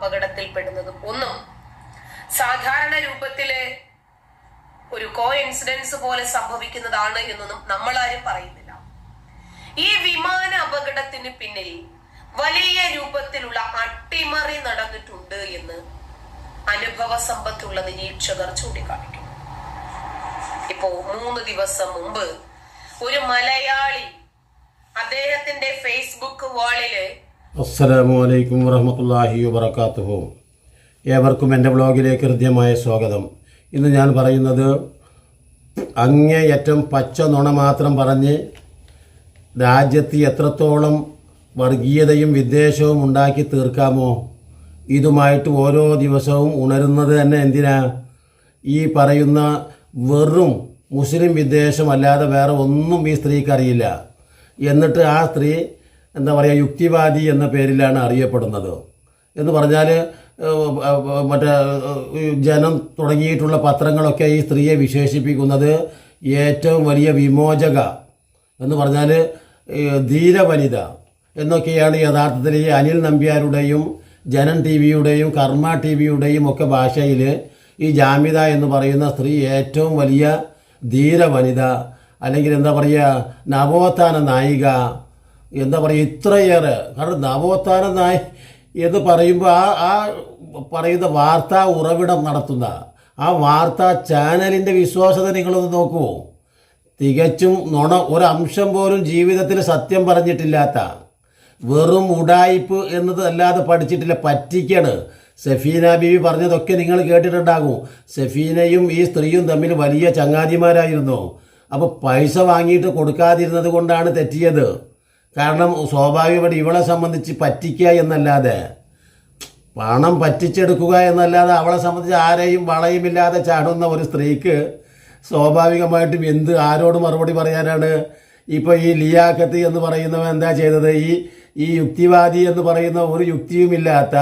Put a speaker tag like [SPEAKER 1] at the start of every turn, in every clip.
[SPEAKER 1] അപകടത്തിൽപ്പെടുന്നതും ഒന്നും സാധാരണ രൂപത്തിൽ ഒരു കോ ഇൻസിഡൻസ് പോലെ സംഭവിക്കുന്നതാണ് എന്നൊന്നും നമ്മളാരും പറയുന്നില്ല. ഈ വിമാന അപകടത്തിന് പിന്നിൽ വലിയ രൂപത്തിലുള്ള അട്ടിമറി നടന്നിട്ടുണ്ട് എന്ന് അനുഭവ സമ്പത്തുള്ള നിരീക്ഷകർ ചൂണ്ടിക്കാണിക്കുന്നു. ഇപ്പോ മൂന്ന് ദിവസം മുമ്പ് ഒരു മലയാളി അദ്ദേഹത്തിന്റെ ഫേസ്ബുക്ക് വാളിൽ
[SPEAKER 2] അസ്സലാമു അലൈക്കും വറഹമത്തല്ലാഹി വബർക്കാത്തുഹു ഏവർക്കും എന്റെ ബ്ലോഗിലേക്ക് ഹൃദ്യമായ സ്വാഗതം. ഇന്ന് ഞാൻ പറയുന്നത് അങ്ങേയറ്റം പച്ച നുണ മാത്രം പറഞ്ഞ് രാജ്യത്ത് എത്രത്തോളം വർഗീയതയും വിദ്വേഷവും ഉണ്ടാക്കി തീർക്കാമോ? ഇതുമായിട്ട് ഓരോ ദിവസവും ഉണരുന്നത് തന്നെ എന്തിനാ? ഈ പറയുന്ന വെറും മുസ്ലിം വിദ്വേഷമല്ലാതെ വേറെ ഒന്നും ഈ സ്ത്രീക്ക് അറിയില്ല. എന്നിട്ട് ആ സ്ത്രീ എന്താ പറയുക യുക്തിവാദി എന്ന പേരിലാണ് അറിയപ്പെടുന്നത്. എന്ന് പറഞ്ഞാൽ മറ്റേ ജനം തുടങ്ങിയിട്ടുള്ള പത്രങ്ങളൊക്കെ ഈ സ്ത്രീയെ വിശേഷിപ്പിക്കുന്നത് ഏറ്റവും വലിയ വിമോചക എന്ന് പറഞ്ഞാൽ ധീരവനിത എന്നൊക്കെയാണ് യഥാർത്ഥത്തിൽ ഈ അനിൽ നമ്പ്യാരുടെയും ജനം ടി വിയുടെയും കർമ്മ ടി വിയുടെയും ഒക്കെ ഭാഷയിൽ ഈ ജാമിത എന്ന് പറയുന്ന സ്ത്രീ ഏറ്റവും വലിയ ധീരവനിത അല്ലെങ്കിൽ എന്താ പറയുക നവോത്ഥാന നായിക എന്താ പറയുക ഇത്രയേറെ. കാരണം നവോത്ഥാന നായ എന്ന് പറയുമ്പോൾ ആ ആ പറയുന്ന വാർത്താ ഉറവിടം നടത്തുന്ന ആ വാർത്താ ചാനലിന്റെ വിശ്വാസത നിങ്ങളൊന്ന് നോക്കുമോ തികച്ചും നുണ ഒരംശം പോലും ജീവിതത്തിൽ സത്യം പറഞ്ഞിട്ടില്ലാത്ത വെറും ഉടായിപ്പ് എന്നത് അല്ലാതെ പഠിച്ചിട്ടില്ല പറ്റിക്കാണ്. സഫീന ബീവി പറഞ്ഞതൊക്കെ നിങ്ങൾ കേട്ടിട്ടുണ്ടാകും. സഫീനയും ഈ സ്ത്രീയും തമ്മിൽ വലിയ ചങ്ങാതിമാരായിരുന്നു. അപ്പോൾ പൈസ വാങ്ങിയിട്ട് കൊടുക്കാതിരുന്നത് കൊണ്ടാണ് തെറ്റിയത്. കാരണം സ്വാഭാവികമായിട്ട് ഇവളെ സംബന്ധിച്ച് പറ്റിക്കുക എന്നല്ലാതെ പണം പറ്റിച്ചെടുക്കുക എന്നല്ലാതെ അവളെ സംബന്ധിച്ച് ആരെയും വളയുമില്ലാതെ ചാടുന്ന ഒരു സ്ത്രീക്ക് സ്വാഭാവികമായിട്ടും എന്ത് ആരോട് മറുപടി പറയാനാണ്? ഇപ്പോൾ ഈ ലിയാക്കത്ത് എന്ന് പറയുന്നവ എന്താ ചെയ്തത്? ഈ ഈ യുക്തിവാദി എന്ന് പറയുന്ന ഒരു യുക്തിയുമില്ലാത്ത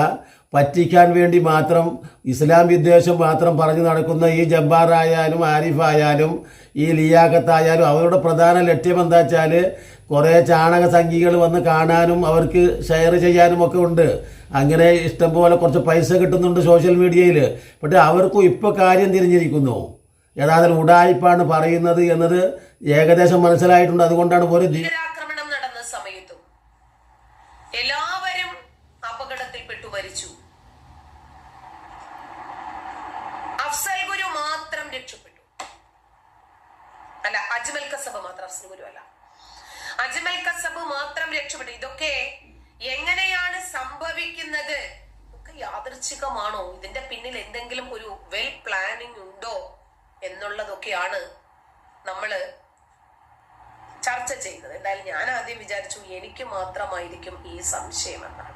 [SPEAKER 2] പറ്റിക്കാൻ വേണ്ടി മാത്രം ഇസ്ലാം വിദ്വേഷം മാത്രം പറഞ്ഞു നടക്കുന്ന ഈ ജബ്ബാറായാലും ആരിഫായാലും ഈ ലിയാക്കത്തായാലും അവരുടെ പ്രധാന ലക്ഷ്യം എന്താ വെച്ചാൽ കുറേ ചാണക സംഖ്യകൾ വന്ന് കാണാനും അവർക്ക് ഷെയർ ചെയ്യാനും ഒക്കെ ഉണ്ട്. അങ്ങനെ ഇഷ്ടംപോലെ കുറച്ച് പൈസ കിട്ടുന്നുണ്ട് സോഷ്യൽ മീഡിയയിൽ പക്ഷേ അവർക്കും ഇപ്പോൾ കാര്യം തിരിഞ്ഞിരിക്കുന്നു. യഥാർത്ഥത്തിൽ ഉടായ്പാണ് പറയുന്നത് എന്നത് ഏകദേശം മനസ്സിലായിട്ടുണ്ട്. അതുകൊണ്ടാണ് ഒരു
[SPEAKER 1] ആക്രമണം നടന്ന സമയത്തും എല്ലാവരും അപകടത്തിൽപ്പെട്ടു മരിച്ചു. അഫ്സൽ ഗുരു മാത്രം രക്ഷപ്പെട്ടു. അല്ല അജ്മൽ കസബ മാത്രം അഫ്സൽ ഗുരു അല്ല. അജ്മൽ കസബ് മാത്രം രക്ഷപ്പെട്ടു. ഇതൊക്കെ എങ്ങനെയാണ് സംഭവിക്കുന്നത്? ഒക്കെ യാദൃച്ഛികമാണോ? ഇതിന്റെ പിന്നിൽ എന്തെങ്കിലും ഒരു വെൽ പ്ലാനിങ് ഉണ്ടോ എന്നുള്ളതൊക്കെയാണ് നമ്മൾ ചർച്ച ചെയ്യുന്നത്. എന്തായാലും ഞാൻ ആദ്യം വിചാരിച്ചു എനിക്ക് മാത്രമായിരിക്കും ഈ സംശയം എന്നാണ്.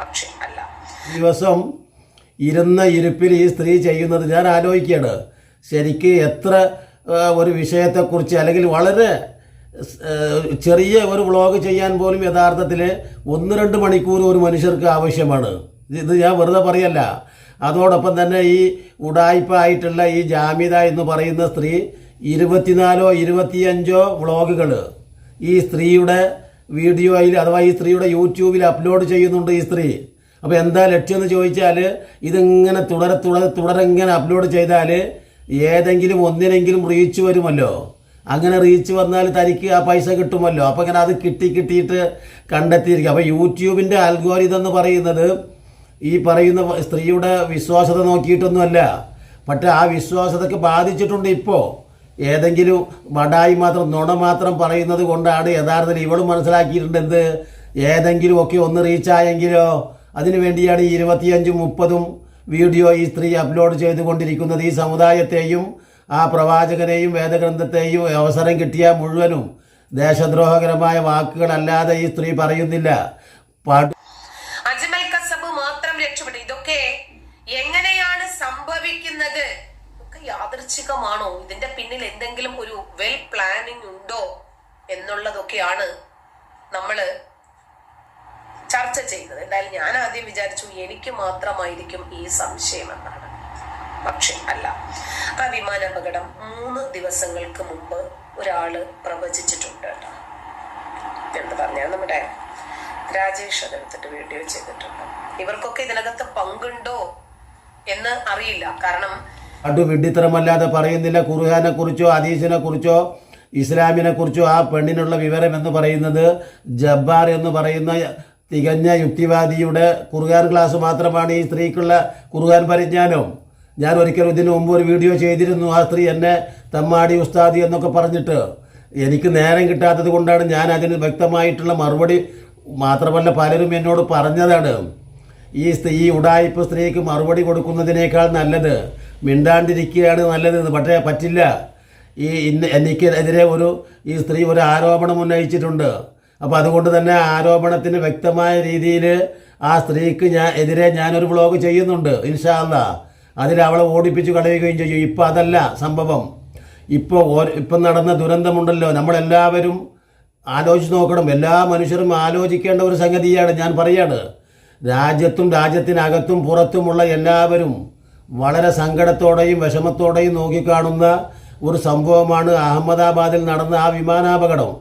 [SPEAKER 1] പക്ഷെ അല്ല.
[SPEAKER 2] ദിവസം ഇരുന്ന ഇരിപ്പിൽ ഈ സ്ത്രീ ചെയ്യുന്നത് ഞാൻ ആലോചിക്കുകയാണ്. ശരിക്ക് എത്ര ഒരു വിഷയത്തെക്കുറിച്ച് അല്ലെങ്കിൽ വളരെ ചെറിയ ഒരു വ്ളോഗ് ചെയ്യാൻ പോലും യഥാർത്ഥത്തിൽ ഒന്ന് രണ്ട് മണിക്കൂർ ഒരു മനുഷ്യർക്ക് ആവശ്യമാണ്. ഇത് ഞാൻ വെറുതെ പറയല്ല. അതോടൊപ്പം തന്നെ ഈ ഉടായ്പായിട്ടുള്ള ഈ ജാമ്യത എന്ന് പറയുന്ന സ്ത്രീ ഇരുപത്തിനാലോ ഇരുപത്തിയഞ്ചോ വ്ളോഗുകൾ ഈ സ്ത്രീയുടെ വീഡിയോയിൽ അഥവാ ഈ സ്ത്രീയുടെ യൂട്യൂബിൽ അപ്ലോഡ് ചെയ്യുന്നുണ്ട് ഈ സ്ത്രീ. അപ്പോൾ എന്താ ലക്ഷ്യം എന്ന് ചോദിച്ചാൽ ഇതിങ്ങനെ തുടരെ തുടരെ തുടരെ ഇങ്ങനെ അപ്ലോഡ് ചെയ്താൽ ഏതെങ്കിലും ഒന്നിനെങ്കിലും റീച്ച് വരുമല്ലോ. അങ്ങനെ റീച്ച് വന്നാൽ തനിക്ക് ആ പൈസ കിട്ടുമല്ലോ. അപ്പോൾ അങ്ങനെ അത് കിട്ടി കിട്ടിയിട്ട് കണ്ടെത്തിയിരിക്കും അപ്പോൾ യൂട്യൂബിന്റെ അൽഗോരിതം എന്ന് പറയുന്നത് ഈ പറയുന്ന സ്ത്രീയുടെ വിശ്വാസത നോക്കിയിട്ടൊന്നുമല്ല. പക്ഷേ ആ വിശ്വാസതയ്ക്ക് ബാധിച്ചിട്ടുണ്ട് ഇപ്പോൾ ഏതെങ്കിലും വടായി മാത്രം നുണ മാത്രം പറയുന്നത് കൊണ്ടാണ് യഥാർത്ഥത്തിൽ ഇവളും മനസ്സിലാക്കിയിട്ടുണ്ട് എന്ത്? ഏതെങ്കിലും ഒക്കെ ഒന്ന് റീച്ചായെങ്കിലോ അതിനു വേണ്ടിയാണ് ഈ ഇരുപത്തിയഞ്ചും മുപ്പതും വീഡിയോ ഈ സ്ത്രീ അപ്ലോഡ് ചെയ്തുകൊണ്ടിരിക്കുന്നത്. ഈ സമുദായത്തെയും ആ പ്രവാചകനെയും വേദഗ്രന്ഥത്തെയും അവസരം കിട്ടിയ മുഴുവനും ദേശദ്രോഹകരമായ വാക്കുകളല്ലാതെ ഈ സ്ത്രീ പറയുന്നില്ല.
[SPEAKER 1] ണോ കസബ് മാത്രം ഇതൊക്കെ എങ്ങനെയാണ് സംഭവിക്കുന്നത്? ഒക്കെ ഇതിന്റെ പിന്നിൽ എന്തെങ്കിലും ഒരു വെൽ പ്ലാനിങ് ഉണ്ടോ എന്നുള്ളതൊക്കെയാണ് നമ്മൾ ചർച്ച ചെയ്യുന്നത്. എന്തായാലും ഞാൻ ആദ്യം വിചാരിച്ചു എനിക്ക് മാത്രമായിരിക്കും ഈ സംശയം എന്നാണ്. പക്ഷെ അല്ല. ആ വിമാനാപകടം മൂന്ന് ദിവസങ്ങൾക്ക് മുമ്പ് ഒരാൾ പ്രവചിച്ചിട്ടുണ്ട് കേട്ടോ. എന്ന് പറഞ്ഞാൽ നമ്മുടെ രാജേഷ് അതെടുത്തിട്ട് വീഡിയോ ചെയ്തിട്ടുണ്ട്. ഇവർക്കൊക്കെ ഇതിനകത്ത് പങ്കുണ്ടോ എന്ന് അറിയില്ല. കാരണം
[SPEAKER 2] അടു വിഡ്ഢിത്തരമല്ലാതെ പറയുന്നില്ല. ഖുർഹാനെ കുറിച്ചോ അദീസിനെ കുറിച്ചോ ഇസ്ലാമിനെ കുറിച്ചോ ആ പെണ്ണിനുള്ള വിവരം എന്ന് പറയുന്നത് ജബ്ബാർ എന്ന് പറയുന്ന തികഞ്ഞ യുക്തിവാദിയുടെ കുറുകാൻ ക്ലാസ് മാത്രമാണ് ഈ സ്ത്രീക്കുള്ള കുറുകാൻ പരിജ്ഞാനം. ഞാൻ ഒരിക്കലും ഇതിനു മുമ്പ് ഒരു വീഡിയോ ചെയ്തിരുന്നു ആ സ്ത്രീ എന്നെ തമ്മാടി ഉസ്താദി എന്നൊക്കെ പറഞ്ഞിട്ട്. എനിക്ക് നേരം കിട്ടാത്തത് കൊണ്ടാണ് ഞാൻ അതിന് വ്യക്തമായിട്ടുള്ള മറുപടി മാത്രമല്ല പലരും എന്നോട് പറഞ്ഞതാണ്. ഈ ഈ ഉടായ്പ സ്ത്രീക്ക് മറുപടി കൊടുക്കുന്നതിനേക്കാൾ നല്ലത് മിണ്ടാണ്ടിരിക്കുകയാണ് നല്ലത്. പക്ഷേ പറ്റില്ല. ഈ ഇന്ന് എനിക്കെതിരെ ഒരു ഈ സ്ത്രീ ഒരു ആരോപണം ഉന്നയിച്ചിട്ടുണ്ട്. അപ്പോൾ അതുകൊണ്ട് തന്നെ ആരോപണത്തിന് വ്യക്തമായ രീതിയിൽ ആ സ്ത്രീക്ക് ഞാൻ എതിരെ ഞാനൊരു വ്ളോഗ് ചെയ്യുന്നുണ്ട് ഇൻഷാല്ല അതിൽ അവളെ ഓടിപ്പിച്ച് കളയുകയും ചെയ്യും. ഇപ്പം അതല്ല സംഭവം. ഇപ്പോൾ ഇപ്പം നടന്ന ദുരന്തമുണ്ടല്ലോ. നമ്മളെല്ലാവരും ആലോചിച്ച് നോക്കണം. എല്ലാ മനുഷ്യരും ആലോചിക്കേണ്ട ഒരു സംഗതിയാണ് ഞാൻ പറയാണ്. രാജ്യത്തും രാജ്യത്തിനകത്തും പുറത്തുമുള്ള എല്ലാവരും വളരെ സങ്കടത്തോടെയും വിഷമത്തോടെയും നോക്കിക്കാണുന്ന ഒരു സംഭവമാണ് അഹമ്മദാബാദിൽ നടന്ന ആ വിമാനാപകടം.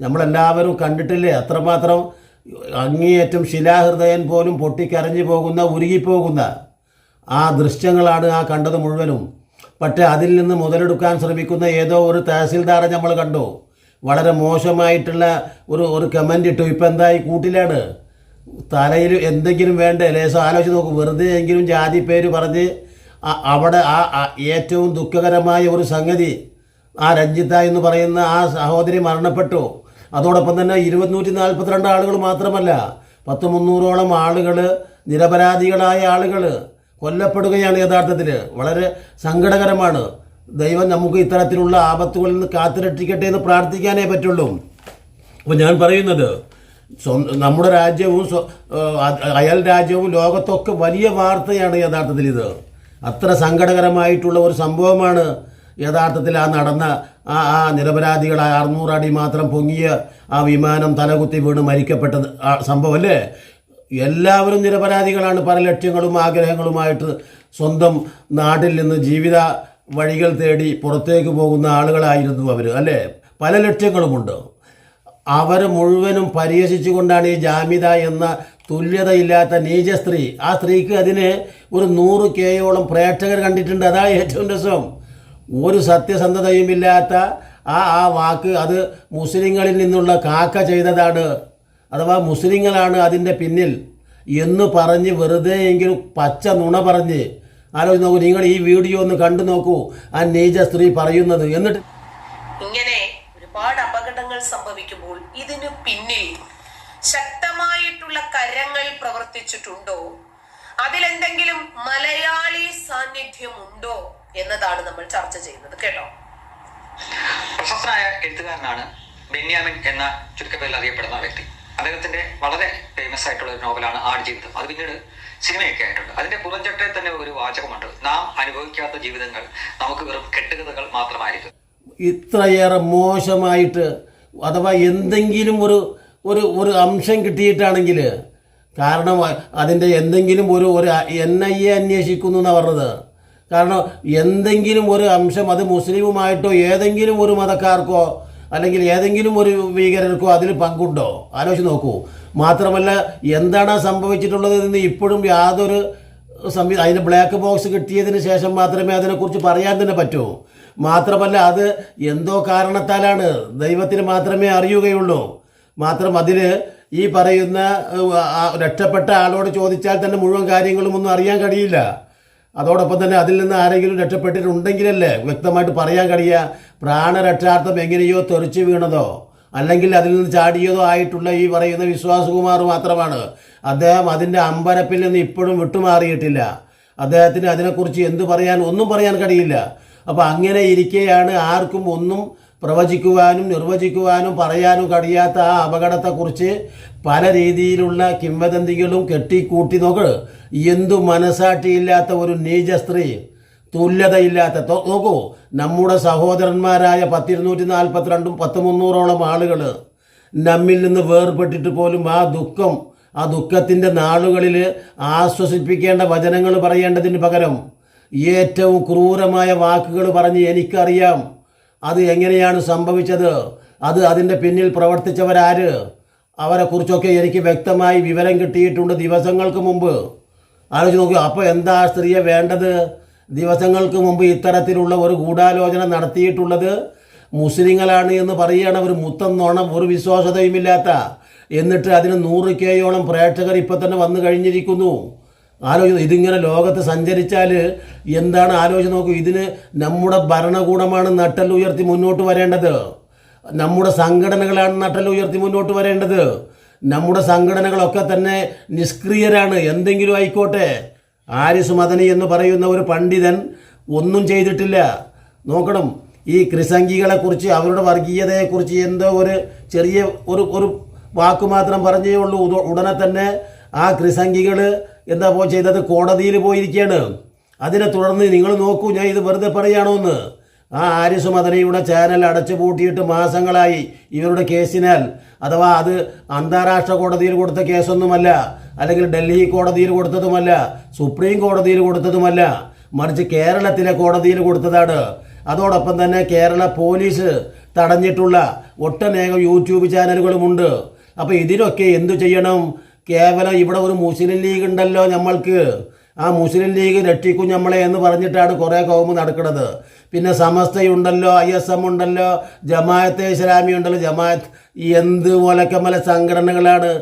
[SPEAKER 2] നമ്മളെല്ലാവരും കണ്ടിട്ടില്ലേ? അത്രമാത്രം അങ്ങേയറ്റം ശിലാഹൃദയൻ പോലും പൊട്ടിക്കരഞ്ഞു പോകുന്ന ഉരുകിപ്പോകുന്ന ആ ദൃശ്യങ്ങളാണ് ആ കണ്ടത് മുഴുവനും. പക്ഷേ അതിൽ നിന്ന് മുതലെടുക്കാൻ ശ്രമിക്കുന്ന ഏതോ ഒരു തഹസിൽദാറെ നമ്മൾ കണ്ടു. വളരെ മോശമായിട്ടുള്ള ഒരു ഒരു കമന്റ് ഇട്ടു. ഇപ്പം എന്തായി കൂട്ടിലാണ്? തലയിൽ എന്തെങ്കിലും വേണ്ടേ? ലേശം ആലോചിച്ച് നോക്കും. വെറുതെ എങ്കിലും ജാതി പേര് പറഞ്ഞ് അവിടെ ആ ഏറ്റവും ദുഃഖകരമായ ഒരു സംഗതി ആ രഞ്ജിത്ത എന്ന് പറയുന്ന ആ സഹോദരി മരണപ്പെട്ടു. അതോടൊപ്പം തന്നെ ഇരുപത്തിനൂറ്റി നാൽപ്പത്തിരണ്ട് ആളുകൾ മാത്രമല്ല പത്ത് മുന്നൂറോളം ആളുകൾ നിരപരാധികളായ ആളുകൾ കൊല്ലപ്പെടുകയാണ് യഥാർത്ഥത്തിൽ. വളരെ സങ്കടകരമാണ്. ദൈവം നമുക്ക് ഇത്തരത്തിലുള്ള ആപത്തുകളിൽ നിന്ന് കാത്തുരക്ഷിക്കട്ടെ എന്ന് പ്രാർത്ഥിക്കാനേ പറ്റുള്ളൂ. അപ്പോൾ ഞാൻ പറയുന്നത് നമ്മുടെ രാജ്യവും അയൽ രാജ്യവും ലോകത്തൊക്കെ വലിയ വാർത്തയാണ് യഥാർത്ഥത്തിൽ ഇത്. അത്ര സങ്കടകരമായിട്ടുള്ള ഒരു സംഭവമാണ് യഥാർത്ഥത്തിൽ ആ നടന്ന ആ ആ നിരപരാധികളായ അറുന്നൂറ് അടി മാത്രം പൊങ്ങിയ ആ വിമാനം തലകുത്തി വീണ് മരിക്കപ്പെട്ട ആ സംഭവം അല്ലേ? എല്ലാവരും നിരപരാധികളാണ്. പല ലക്ഷ്യങ്ങളും ആഗ്രഹങ്ങളുമായിട്ട് സ്വന്തം നാട്ടിൽ നിന്ന് ജീവിത വഴികൾ തേടി പുറത്തേക്ക് പോകുന്ന ആളുകളായിരുന്നു അവർ അല്ലേ? പല ലക്ഷ്യങ്ങളുമുണ്ട്. അവർ മുഴുവനും പരിഹസിച്ചുകൊണ്ടാണ് ഈ ജാമ്യത എന്ന തുല്യതയില്ലാത്ത നീച സ്ത്രീ ആ സ്ത്രീക്ക് അതിന് ഒരു നൂറ് കെയോളം പ്രേക്ഷകർ കണ്ടിട്ടുണ്ട്. അതാണ് ഏറ്റവും രസം. ഒരു സത്യസന്ധതയുമില്ലാത്ത ആ ആ വാക്ക് അത് മുസ്ലിങ്ങളിൽ നിന്നുള്ള കാക്ക ചെയ്തതാണ്. അഥവാ മുസ്ലിങ്ങളാണ് അതിന്റെ പിന്നിൽ എന്ന് പറഞ്ഞ് വെറുതെ എങ്കിലും പച്ച നുണ പറഞ്ഞ് ആലോചിച്ച് നോക്കൂ നിങ്ങൾ ഈ വീഡിയോ ഒന്ന് കണ്ടു നോക്കൂ ആ നീച സ്ത്രീ പറയുന്നത്. എന്നിട്ട്
[SPEAKER 1] ഇങ്ങനെ ഒരുപാട് അപകടങ്ങൾ സംഭവിക്കുമ്പോൾ ഇതിനു പിന്നിൽ ശക്തമായിട്ടുള്ള കരങ്ങൾ പ്രവർത്തിച്ചിട്ടുണ്ടോ? അതിലെന്തെങ്കിലും മലയാളി സാന്നിധ്യം ഉണ്ടോ എന്നതാണ് നമ്മൾ ചർച്ച ചെയ്യുന്നത്. കേട്ടോ?
[SPEAKER 3] പ്രശസ്തനായ എഴുത്തുകാരനാണ് ബെന്യാമിൻ എന്ന ചുരുക്കപ്പേരിൽ അറിയപ്പെടുന്ന വ്യക്തി. അദ്ദേഹത്തിന്റെ വളരെ ഫേമസ് ആയിട്ടുള്ള ഒരു നോവലാണ് ആടുജീവിതം അത് പിന്നീട് സിനിമയൊക്കെ ആയിട്ടുണ്ട്. അതിന്റെ പുറഞ്ചട്ടെ തന്നെ ഒരു വാചകമുണ്ട്. നാം അനുഭവിക്കാത്ത ജീവിതങ്ങൾ നമുക്ക് വെറും കെട്ടുകഥകൾ മാത്രമായിരിക്കും.
[SPEAKER 2] ഇത്രയേറെ മോശമായിട്ട് അഥവാ എന്തെങ്കിലും ഒരു ഒരു ഒരു അംശം കിട്ടിയിട്ടാണെങ്കിൽ കാരണം അതിന്റെ എന്തെങ്കിലും ഒരു ഒരു എൻ ഐ എ അന്വേഷിക്കുന്നു എന്നാണ് പറഞ്ഞത്. കാരണം എന്തെങ്കിലും ഒരു അംശം അത് മുസ്ലിമുമായിട്ടോ ഏതെങ്കിലും ഒരു മതക്കാർക്കോ അല്ലെങ്കിൽ ഏതെങ്കിലും ഒരു ഭീകരർക്കോ അതിൽ പങ്കുണ്ടോ? ആലോചിച്ച് നോക്കൂ. മാത്രമല്ല എന്താണ് സംഭവിച്ചിട്ടുള്ളത് എന്ന് ഇപ്പോഴും യാതൊരു സംവി അതിന് ബ്ലാക്ക് ബോക്സ് കിട്ടിയതിന് ശേഷം മാത്രമേ അതിനെക്കുറിച്ച് പറയാൻ തന്നെ പറ്റൂ. മാത്രമല്ല അത് എന്തോ കാരണത്താലാണ്. ദൈവത്തിന് മാത്രമേ അറിയുകയുള്ളൂ. മാത്രം അതിന് ഈ പറയുന്ന രക്ഷപ്പെട്ട ആളോട് ചോദിച്ചാൽ തന്നെ മുഴുവൻ കാര്യങ്ങളും ഒന്നും അറിയാൻ കഴിയില്ല. അതോടൊപ്പം തന്നെ അതിൽ നിന്ന് ആരെങ്കിലും രക്ഷപ്പെട്ടിട്ടുണ്ടെങ്കിലല്ലേ വ്യക്തമായിട്ട് പറയാൻ കഴിയുക. പ്രാണരക്ഷാർത്ഥം എങ്ങനെയോ തെറിച്ചു വീണതോ അല്ലെങ്കിൽ അതിൽ നിന്ന് ചാടിയതോ ആയിട്ടുള്ള ഈ പറയുന്ന വിശ്വാസകുമാർ മാത്രമാണ്. അദ്ദേഹം അതിന്റെ അമ്പരപ്പിൽ നിന്ന് ഇപ്പോഴും വിട്ടുമാറിയിട്ടില്ല. അദ്ദേഹത്തിന് അതിനെക്കുറിച്ച് എന്തു പറയാൻ ഒന്നും പറയാൻ കഴിയില്ല. അപ്പോൾ അങ്ങനെ ഇരിക്കെയാണ് ആർക്കും ഒന്നും പ്രവചിക്കുവാനും നിർവചിക്കുവാനും പറയാനും കഴിയാത്ത ആ അപകടത്തെക്കുറിച്ച് പല രീതിയിലുള്ള കിംവദന്തികളും കെട്ടിക്കൂട്ടി നോക്ക്. എന്തു മനസാക്ഷിയില്ലാത്ത ഒരു നീച സ്ത്രീ തുല്യതയില്ലാത്ത നോക്കൂ നമ്മുടെ സഹോദരന്മാരായ പത്തിരുന്നൂറ്റി നാൽപ്പത്തിരണ്ടും പത്ത് മുന്നൂറോളം ആളുകൾ നമ്മിൽ നിന്ന് വേർപെട്ടിട്ട് പോലും ആ ദുഃഖം ആ ദുഃഖത്തിന്റെ നാളുകളിൽ ആശ്വസിപ്പിക്കേണ്ട വചനങ്ങൾ പറയേണ്ടതിന് പകരം ഏറ്റവും ക്രൂരമായ വാക്കുകൾ പറഞ്ഞ് എനിക്കറിയാം. അത് എങ്ങനെയാണ് സംഭവിച്ചത്? അത് അതിന്റെ പിന്നിൽ പ്രവർത്തിച്ചവരാര്? അവരെക്കുറിച്ചൊക്കെ എനിക്ക് വ്യക്തമായി വിവരം കിട്ടിയിട്ടുണ്ട് ദിവസങ്ങൾക്ക് മുമ്പ്. ആലോചിച്ച് നോക്കുക അപ്പോൾ എന്താ സ്ത്രീയെ വേണ്ടത്? ദിവസങ്ങൾക്ക് മുമ്പ് ഇത്തരത്തിലുള്ള ഒരു ഗൂഢാലോചന നടത്തിയിട്ടുള്ളത് മുസ്ലിങ്ങളാണ് എന്ന് പറയുകയാണ് അവർ മുത്തം നോണം ഒരു വിശ്വാസതയുമില്ലാത്ത. എന്നിട്ട് അതിന് നൂറ് കെയോളം പ്രേക്ഷകർ ഇപ്പം തന്നെ വന്നു കഴിഞ്ഞിരിക്കുന്നു. ആലോചന ഇതിങ്ങനെ ലോകത്ത് സഞ്ചരിച്ചാൽ എന്താണ് ആലോചന നോക്കൂ ഇതിന് നമ്മുടെ ഭരണകൂടമാണ് നട്ടലുയർത്തി മുന്നോട്ട് വരേണ്ടത്. നമ്മുടെ സംഘടനകളാണ് നട്ടലുയർത്തി മുന്നോട്ട് വരേണ്ടത്. നമ്മുടെ സംഘടനകളൊക്കെ തന്നെ നിഷ്ക്രിയരാണ്. എന്തെങ്കിലും ആയിക്കോട്ടെ. ആരിസ് മദനി എന്ന് പറയുന്ന ഒരു പണ്ഡിതൻ ഒന്നും ചെയ്തിട്ടില്ല. നോക്കണം ഈ ക്രിസംഗികളെക്കുറിച്ച് അവരുടെ വർഗീയതയെക്കുറിച്ച് എന്തോ ഒരു ചെറിയ ഒരു ഒരു വാക്ക് മാത്രം പറഞ്ഞേ ഉള്ളൂ. ഉടനെ തന്നെ ആ ക്രിസംഗികൾ എന്താ പോ ചെയ്തത്? കോടതിയിൽ പോയിരിക്കുകയാണ്. അതിനെ തുടർന്ന് നിങ്ങൾ നോക്കൂ ഞാൻ ഇത് വെറുതെ പറയുകയാണോ എന്ന്. ആ ആര്യസുമദനയുടെ ചാനൽ അടച്ചു പൂട്ടിയിട്ട് മാസങ്ങളായി ഇവരുടെ കേസിനാൽ. അഥവാ അത് അന്താരാഷ്ട്ര കോടതിയിൽ കൊടുത്ത കേസൊന്നുമല്ല അല്ലെങ്കിൽ ഡൽഹി കോടതിയിൽ കൊടുത്തതുമല്ല സുപ്രീം കോടതിയിൽ കൊടുത്തതുമല്ല മറിച്ച് കേരളത്തിലെ കോടതിയിൽ കൊടുത്തതാണ്. അതോടൊപ്പം തന്നെ കേരള പോലീസ് തടഞ്ഞിട്ടുള്ള ഒട്ടനേകം യൂട്യൂബ് ചാനലുകളുമുണ്ട്. അപ്പോൾ ഇതിനൊക്കെ എന്തു ചെയ്യണം? കേവലം ഇവിടെ ഒരു മുസ്ലിം ലീഗ് ഉണ്ടല്ലോ നമ്മൾക്ക്. ആ മുസ്ലിം ലീഗ് രക്ഷിക്കും നമ്മളെ എന്ന് പറഞ്ഞിട്ടാണ് കുറേ കൗമ് നടക്കുന്നത്. പിന്നെ സമസ്തയുണ്ടല്ലോ ഐ എസ് എം ഉണ്ടല്ലോ ജമാഅത്തെ ഇസ്ലാമി ഉണ്ടല്ലോ. ജമായത്ത് എന്ത് മുലക്കമല സംഘടനകളാണ്.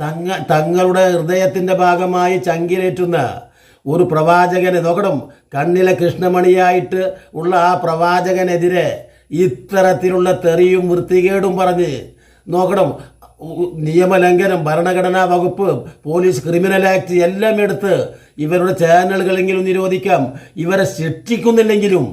[SPEAKER 2] തങ്ങ തങ്ങളുടെ ഹൃദയത്തിന്റെ ഭാഗമായി ചങ്കിലേറ്റുന്ന ഒരു പ്രവാചകനെ നോക്കണം. കണ്ണിലെ കൃഷ്ണമണിയായിട്ട് ഉള്ള ആ പ്രവാചകനെതിരെ ഇത്തരത്തിലുള്ള തെറിയും വൃത്തികേടും പറഞ്ഞ് നോക്കണം. നിയമലംഘനം ഭരണഘടനാ വകുപ്പ് പോലീസ് ക്രിമിനൽ ആക്ട് എല്ലാം എടുത്ത് ഇവരുടെ ചാനലുകളെങ്കിലും നിരോധിക്കാം. ഇവരെ ശിക്ഷിക്കുന്നില്ലെങ്കിലും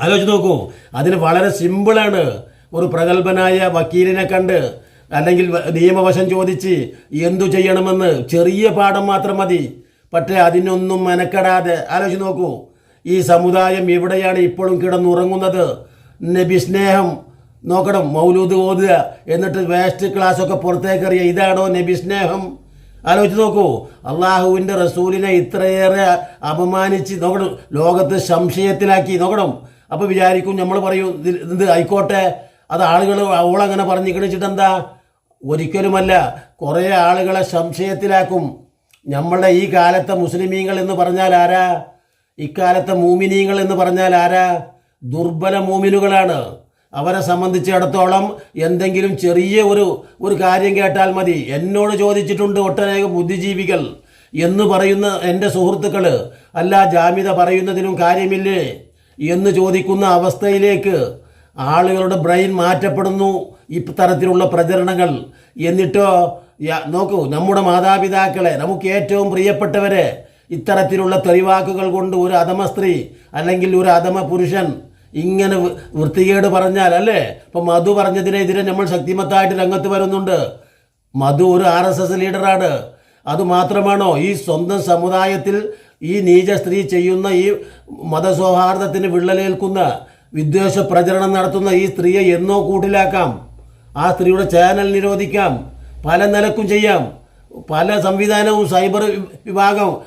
[SPEAKER 2] ആലോചിച്ച് നോക്കൂ. അതിന് വളരെ സിമ്പിളാണ്. ഒരു പ്രഗത്ഭനായ വക്കീലിനെ കണ്ട് അല്ലെങ്കിൽ നിയമവശം ചോദിച്ച് എന്തു ചെയ്യണമെന്ന് ചെറിയ പാഠം മാത്രം മതി. പക്ഷേ അതിനൊന്നും മെനക്കെടാതെ ആലോചിച്ച് നോക്കൂ. ഈ സമുദായം എവിടെയാണ് ഇപ്പോഴും കിടന്നുറങ്ങുന്നത്? നബി സ്നേഹം. നോക്കണം മൗലൂദ് ഓതുക. എന്നിട്ട് വേസ്റ്റ് ക്ലാസ് ഒക്കെ പുറത്തേക്ക് എറിയുക ഇതാണോ നബി സ്നേഹം? ആലോചിച്ച് നോക്കൂ. അള്ളാഹുവിന്റെ റസൂലിനെ ഇത്രയേറെ അപമാനിച്ച് നോക്കണം. ലോകത്ത് സംശയത്തിലാക്കി. നോക്കണം. അപ്പോൾ വിചാരിക്കും നമ്മൾ പറയും ഇത് ആയിക്കോട്ടെ. അത് ആളുകൾ അവളങ്ങനെ പറഞ്ഞു കണിച്ചിട്ട് എന്താ ഒരിക്കലുമല്ല കുറേ ആളുകളെ സംശയത്തിലാക്കും. നമ്മളുടെ ഈ കാലത്തെ മുസ്ലിമീങ്ങൾ എന്ന് പറഞ്ഞാൽ ആരാ? ഇക്കാലത്തെ മൂമിനീങ്ങൾ എന്ന് പറഞ്ഞാൽ ആരാ? ദുർബല മൂമിനുകളാണ്. അവരെ സംബന്ധിച്ചിടത്തോളം എന്തെങ്കിലും ചെറിയ ഒരു ഒരു കാര്യം കേട്ടാൽ മതി. എന്നോട് ചോദിച്ചിട്ടുണ്ട് ഒട്ടനേകം ബുദ്ധിജീവികൾ എന്ന് പറയുന്ന എന്റെ സുഹൃത്തുക്കൾ അല്ല ജാമ്യത പറയുന്നതിനും കാര്യമില്ലേ? എന്ന് ചോദിക്കുന്ന അവസ്ഥയിലേക്ക് ആളുകളുടെ ബ്രെയിൻ മാറ്റപ്പെടുന്നു ഇത്തരത്തിലുള്ള പ്രചരണങ്ങൾ. എന്നിട്ടോ നോക്കൂ നമ്മുടെ മാതാപിതാക്കളെ നമുക്ക് ഏറ്റവും പ്രിയപ്പെട്ടവരെ ഇത്തരത്തിലുള്ള തെളിവാക്കുകൾ കൊണ്ട് ഒരു അധമ സ്ത്രീ അല്ലെങ്കിൽ ഒരു അധമ പുരുഷൻ ഇങ്ങനെ വൃത്തികേട് പറഞ്ഞാൽ അല്ലേ? ഇപ്പം മധു പറഞ്ഞതിനെതിരെ നമ്മൾ ശക്തിമത്തായിട്ട് രംഗത്ത് വരുന്നുണ്ട്. മധു ഒരു ആർ എസ് എസ് ലീഡറാണ്. അതുമാത്രമാണോ ഈ സ്വന്തം സമുദായത്തിൽ ഈ നീച സ്ത്രീ ചെയ്യുന്ന ഈ മതസൗഹാർദ്ദത്തിന് വിള്ളലേൽക്കുന്ന വിദ്വേഷ പ്രചരണം നടത്തുന്ന ഈ സ്ത്രീയെ എന്നോ കൂട്ടിലാക്കാം. ആ സ്ത്രീയുടെ ചാനൽ നിരോധിക്കാം. പല നിലക്കും ചെയ്യാം. പല സംവിധാനവും സൈബർ വിഭാഗം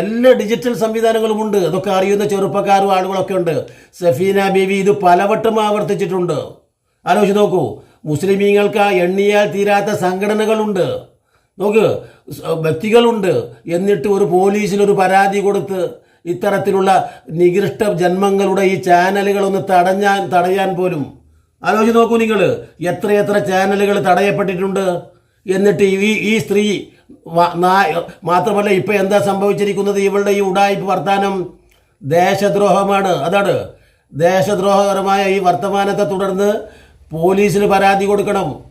[SPEAKER 2] എല്ലാ ഡിജിറ്റൽ സംവിധാനങ്ങളുമുണ്ട് അതൊക്കെ അറിയുന്ന ചെറുപ്പക്കാരും ആളുകളൊക്കെ ഉണ്ട്. സഫീന ബീവി ഇത് പലവട്ടം ആവർത്തിച്ചിട്ടുണ്ട്. ആലോചിച്ച് നോക്കൂ. മുസ്ലിമീങ്ങൾക്ക് എണ്ണിയാൽ തീരാത്ത സംഘടനകളുണ്ട്. നോക്ക് വ്യക്തികളുണ്ട്. എന്നിട്ട് ഒരു പോലീസിനൊരു പരാതി കൊടുത്ത് ഇത്തരത്തിലുള്ള നികൃഷ്ട ജന്മങ്ങളുടെ ഈ ചാനലുകളൊന്ന് തടഞ്ഞാൻ തടയാൻ പോലും. ആലോചിച്ച് നോക്കൂ നിങ്ങൾ എത്രയെത്ര ചാനലുകൾ തടയപ്പെട്ടിട്ടുണ്ട്. എന്നിട്ട് ഈ ഈ സ്ത്രീ മാത്രമല്ല ഇപ്പം എന്താ സംഭവിച്ചിരിക്കുന്നത്? ഇവളുടെ ഈ ഉടായ്പ വർത്താനം ദേശദ്രോഹമാണ്. അതാണ്. ദേശദ്രോഹകരമായ ഈ വർത്തമാനത്തെ തുടർന്ന് പോലീസിന് പരാതി കൊടുക്കണം.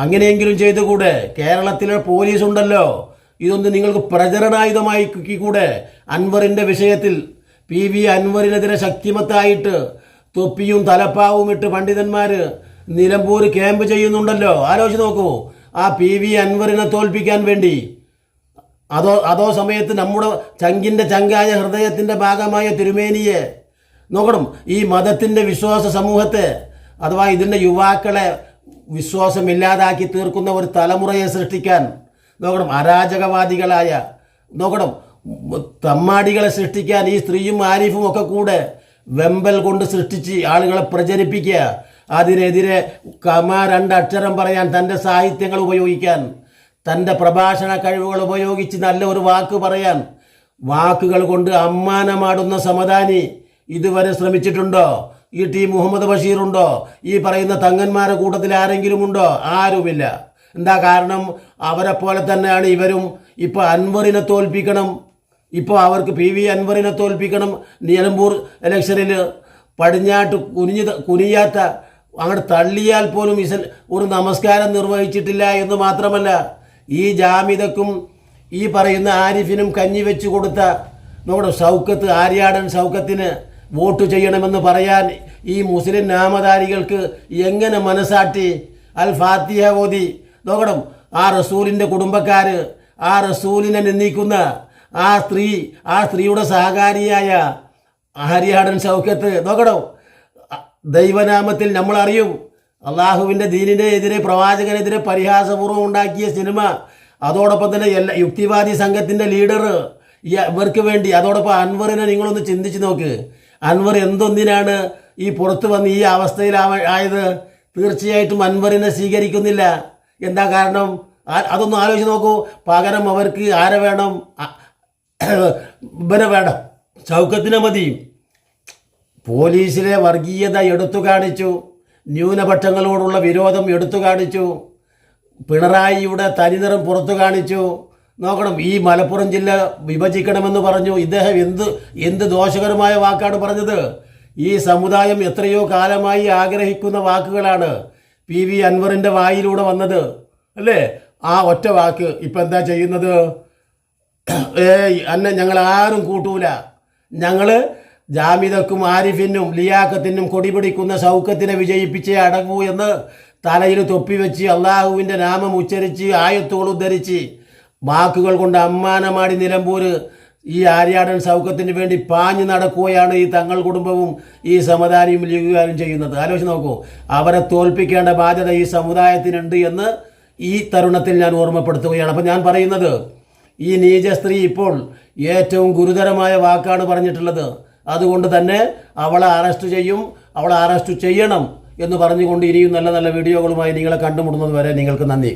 [SPEAKER 2] അങ്ങനെയെങ്കിലും ചെയ്തുകൂടെ? കേരളത്തിലെ പോലീസ് ഉണ്ടല്ലോ. ഇതൊന്ന് നിങ്ങൾക്ക് പ്രചരണായുധമായി കൂടെ അൻവറിന്റെ വിഷയത്തിൽ പി വി അൻവറിനെതിരെ ശക്തിമത്തായിട്ട് തൊപ്പിയും തലപ്പാവും ഇട്ട് പണ്ഡിതന്മാർ നിലമ്പൂർ ക്യാമ്പ് ചെയ്യുന്നുണ്ടല്ലോ. ആലോചിച്ച് നോക്കൂ. ആ പി വി അൻവറിനെ തോൽപ്പിക്കാൻ വേണ്ടി. അതോ അതോ സമയത്ത് നമ്മുടെ ചങ്കിന്റെ ചങ്കായ ഹൃദയത്തിന്റെ ഭാഗമായ തിരുമേനിയെ നോക്കണം. ഈ മതത്തിന്റെ വിശ്വാസ സമൂഹത്തെ അഥവാ ഇതിന്റെ യുവാക്കളെ വിശ്വാസമില്ലാതാക്കി തീർക്കുന്ന ഒരു തലമുറയെ സൃഷ്ടിക്കാൻ നോക്കണം അരാജകവാദികളായ നോക്കണം തമ്മാടികളെ സൃഷ്ടിക്കാൻ ഈ സ്ത്രീയും ആരിഫും ഒക്കെ കൂടെ വെമ്പൽ കൊണ്ട് സൃഷ്ടിച്ച് ആളുകളെ പ്രചരിപ്പിക്കുക. അതിനെതിരെ കമ രണ്ടക്ഷരം പറയാൻ തന്റെ സാഹിത്യങ്ങൾ ഉപയോഗിക്കാൻ തന്റെ പ്രഭാഷണ കഴിവുകൾ ഉപയോഗിച്ച് നല്ല ഒരു വാക്ക് പറയാൻ വാക്കുകൾ കൊണ്ട് അമ്മാനമാടുന്ന സമദാനി ഇതുവരെ ശ്രമിച്ചിട്ടുണ്ടോ? ഈ ടി മുഹമ്മദ് ബഷീറുണ്ടോ? ഈ പറയുന്ന തങ്ങന്മാരെ കൂട്ടത്തിൽ ആരെങ്കിലും ഉണ്ടോ ആരുമില്ല. എന്താ കാരണം? അവരെ പോലെ തന്നെയാണ് ഇവരും. ഇപ്പോൾ അൻവറിനെ തോൽപ്പിക്കണം. ഇപ്പോൾ അവർക്ക് പി വി അൻവറിനെ തോൽപ്പിക്കണം. നിലമ്പൂർ ഇലക്ഷനിൽ പടിഞ്ഞാട്ട് കുനിഞ്ഞ് കുനിയാത്ത അങ്ങോട്ട് തള്ളിയാൽ പോലും ഇസൽ ഒരു നമസ്കാരം നിർവഹിച്ചിട്ടില്ല എന്ന് മാത്രമല്ല ഈ ജാമിതക്കും ഈ പറയുന്ന ആരിഫിനും കഞ്ഞി വെച്ച് കൊടുത്ത നമ്മുടെ ഷൗക്കത്ത് ആര്യാടൻ ഷൗക്കത്തിന് വോട്ട് ചെയ്യണമെന്ന് പറയാൻ ഈ മുസ്ലിം നാമധാരികൾക്ക് എങ്ങനെ മനസ്സാട്ടി? അൽ ഫാത്തിഹ ഓതി. നോക്കണം ആ റസൂലിന്റെ കുടുംബക്കാർ ആ റസൂലിനെ നിന്ദിക്കുന്ന ആ സ്ത്രീ ആ സ്ത്രീയുടെ സഹകാരിയായ ഹരിയാടൻ സൗഖ്യത്ത് നോക്കണം ദൈവനാമത്തിൽ നമ്മൾ അറിയും അള്ളാഹുവിന്റെ ദീനിന്റെ എതിരെ പ്രവാചകനെതിരെ പരിഹാസപൂർവം ഉണ്ടാക്കിയ സിനിമ. അതോടൊപ്പം തന്നെ എല്ലാ യുക്തിവാദി സംഘത്തിന്റെ ലീഡർ ഇവർക്ക് വേണ്ടി. അതോടൊപ്പം അൻവറിനെ നിങ്ങളൊന്ന് ചിന്തിച്ച് നോക്ക്. അൻവർ എന്തൊന്നിനാണ് ഈ പുറത്തു വന്ന് ഈ അവസ്ഥയിലാവ- ആയത്? തീർച്ചയായിട്ടും അൻവറിനെ സ്വീകരിക്കുന്നില്ല. എന്താ കാരണം? അതൊന്നും ആലോചിച്ച് നോക്കൂ. പകരം അവർക്ക് ആരെ വേണം? ഇവരെ വേണം. ചൗക്കത്തിനെ മതി. പോലീസിലെ വർഗീയത എടുത്തു കാണിച്ചു. ന്യൂനപക്ഷങ്ങളോടുള്ള വിരോധം എടുത്തു കാണിച്ചു. പിണറായിയുടെ തനിനിറം പുറത്തു കാണിച്ചു. നോക്കണം. ഈ മലപ്പുറം ജില്ല വിഭജിക്കണമെന്ന് പറഞ്ഞു. ഇദ്ദേഹം എന്ത് എന്ത് ദോഷകരമായ വാക്കാണ് പറഞ്ഞത്? ഈ സമുദായം എത്രയോ കാലമായി ആഗ്രഹിക്കുന്ന വാക്കുകളാണ് പി വി അൻവറിന്റെ വായിലൂടെ വന്നത്. അല്ലേ? ആ ഒറ്റ വാക്ക് ഇപ്പം എന്താ ചെയ്യുന്നത്? ഏ അന്നെ ഞങ്ങൾ ആരും കൂട്ടൂല. ഞങ്ങൾ ജാമിദക്കും ആരിഫിനും ലിയാക്കത്തിനും കൊടിപിടിക്കുന്ന സൗഖ്യത്തിനെ വിജയിപ്പിച്ചേ അടങ്ങൂ എന്ന് തലയിൽ തൊപ്പി വെച്ച് അള്ളാഹുവിന്റെ നാമം ഉച്ചരിച്ച് ആയത്തുകൾ ഉദ്ധരിച്ച് വാക്കുകൾ കൊണ്ട് അമ്മാനമാടി നിലമ്പൂർ ഈ ആര്യാടൻ സൗഖ്യത്തിന് വേണ്ടി പാഞ്ഞു നടക്കുകയാണ് ഈ തങ്ങൾ കുടുംബവും ഈ സമുദായവും ലീഗുകാരും ചെയ്യുന്നത്. ആലോചിച്ച് നോക്കൂ അവരെ തോൽപ്പിക്കേണ്ട ബാധ്യത ഈ സമുദായത്തിനുണ്ട് എന്ന് ഈ തരുണത്തിൽ ഞാൻ ഓർമ്മപ്പെടുത്തുകയാണ്. അപ്പം ഞാൻ പറയുന്നത് ഈ നീച സ്ത്രീ ഇപ്പോൾ ഏറ്റവും ഗുരുതരമായ വാക്കാണ് പറഞ്ഞിട്ടുള്ളത്. അതുകൊണ്ട് തന്നെ അവളെ അറസ്റ്റ് ചെയ്യും അവളെ അറസ്റ്റ് ചെയ്യണം എന്ന് പറഞ്ഞുകൊണ്ട് ഇനിയും നല്ല നല്ല വീഡിയോകളുമായി നിങ്ങളെ കണ്ടുമുട്ടുന്നത് വരെ നിങ്ങൾക്ക് നന്ദി.